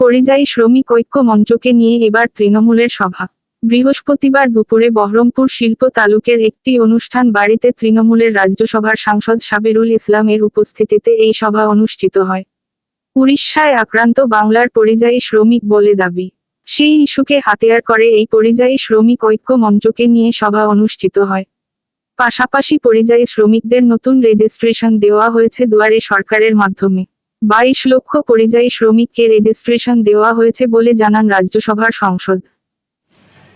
পরিযায়ী শ্রমিক ঐক্য মঞ্চকে নিয়ে এবার তৃণমূলের সভা। বৃহস্পতিবার দুপুরে বহরমপুর শিল্প তালুকের একটি অনুষ্ঠান বাড়িতে তৃণমূলের রাজ্যসভার সাংসদ সাবেরুল ইসলামের উপস্থিতিতে এই সভা অনুষ্ঠিত হয়। উড়িষ্যায় আক্রান্ত বাংলার পরিযায়ী শ্রমিক বলে দাবি। সেই ইস্যুকে হাতিয়ার করে এই পরিযায়ী শ্রমিক ঐক্য মঞ্চকে নিয়ে সভা অনুষ্ঠিত হয়। পাশাপাশি পরিযায়ী শ্রমিকদের নতুন রেজিস্ট্রেশন দেওয়া হয়েছে দুয়ারে সরকারের মাধ্যমে। বাইশ লক্ষ পরিযায়ী শ্রমিককে রেজিস্ট্রেশন দেওয়া হয়েছে বলে জানান রাজ্যসভার সংসদ।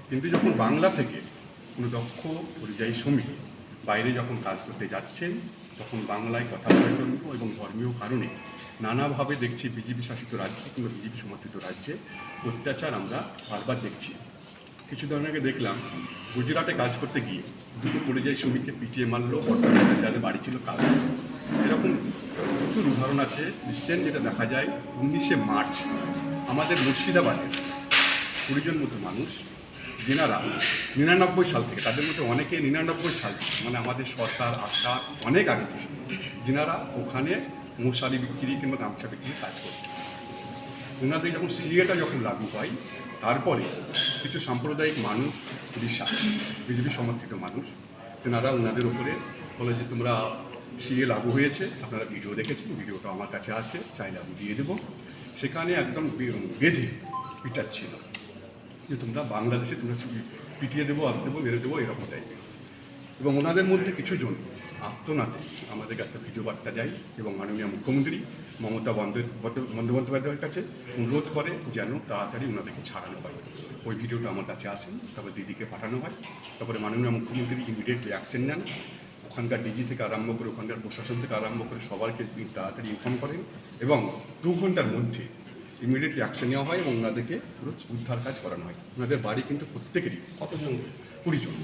কিন্তু যখন বাংলা থেকে কোনো দক্ষ পরিযায়ী শ্রমিক বাইরে যখন কাজ করতে যাচ্ছেন, তখন বাংলায় কথা বলার জন্য এবং ধর্মীয় কারণে নানাভাবে দেখছি বিজেপি শাসিত রাজ্যে কিংবা বিজেপি সমর্থিত রাজ্যে অত্যাচার আমরা বারবার দেখছি। কিছু আগে দেখলাম, গুজরাটে কাজ করতে গিয়ে দুটো পরিযায়ী শ্রমিককে পিটিয়ে মারলো যাদের বাড়ি ছিল কাজ এরকম প্রচুর উদাহরণ আছে। নিশ্চয় যেটা দেখা যায়, উনিশে মার্চ আমাদের মুর্শিদাবাদে কুড়িজন মতো মানুষ, যেনারা নিরানব্বই সাল থেকে, তাদের মধ্যে অনেকে নিরানব্বই সাল থেকে মানে আমাদের সরকার আশা অনেক আগে থেকে, যেনারা ওখানে মশারি বিক্রি কিংবা গামছা বিক্রি কাজ করতেন ওনাদের যখন সিএটা যখন লাগু হয়, তারপরে কিছু সাম্প্রদায়িক মানুষ উড়িষ্যা বিজেপি সমর্থিত মানুষ, তেনারা ওনাদের উপরে বলে যে, তোমরা সিএ লাগু হয়েছে। আপনারা ভিডিও দেখেছেন, ভিডিওটা আমার কাছে আছে, চাইলে আমি দিয়ে দেবো। সেখানে একদম বেঁধে পিটাচ্ছিল। যে তোমরা বাংলাদেশে তোমরা পিটিয়ে দেবো, আর দেবো, মেরে দেবো, এরকম টাইপের এবং ওনাদের মধ্যে কিছু জন আত্মনাতে আমাদের একটা ভিডিও বার্তা যায় এবং মাননীয় মুখ্যমন্ত্রী মমতা বন্দ্যোপাধ্যায় বন্দ্যোপাধ্যায়ের কাছে অনুরোধ করে যেন তাড়াতাড়ি ওনাদেরকে ছাড়ানো হয়। ওই ভিডিওটা আমার কাছে আসেন তারপর দিদিকে পাঠানো হয়। তারপরে মাননীয় মুখ্যমন্ত্রী ইমিডিয়েটলি অ্যাকশন নেন। ওখানকার ডিজি থেকে আরম্ভ করে ওখানকার প্রশাসন থেকে আরম্ভ করে সবাইকে তিনি তাড়াতাড়ি ইনফর্ম করেন এবং দু ঘণ্টার মধ্যে ইমিডিয়েটলি অ্যাকশন নেওয়া হয় এবং ওনাদেরকে পুরো উদ্ধার কাজ করানো হয়। ওনাদের বাড়ি কিন্তু প্রত্যেকেরই, কত কুড়ি জন।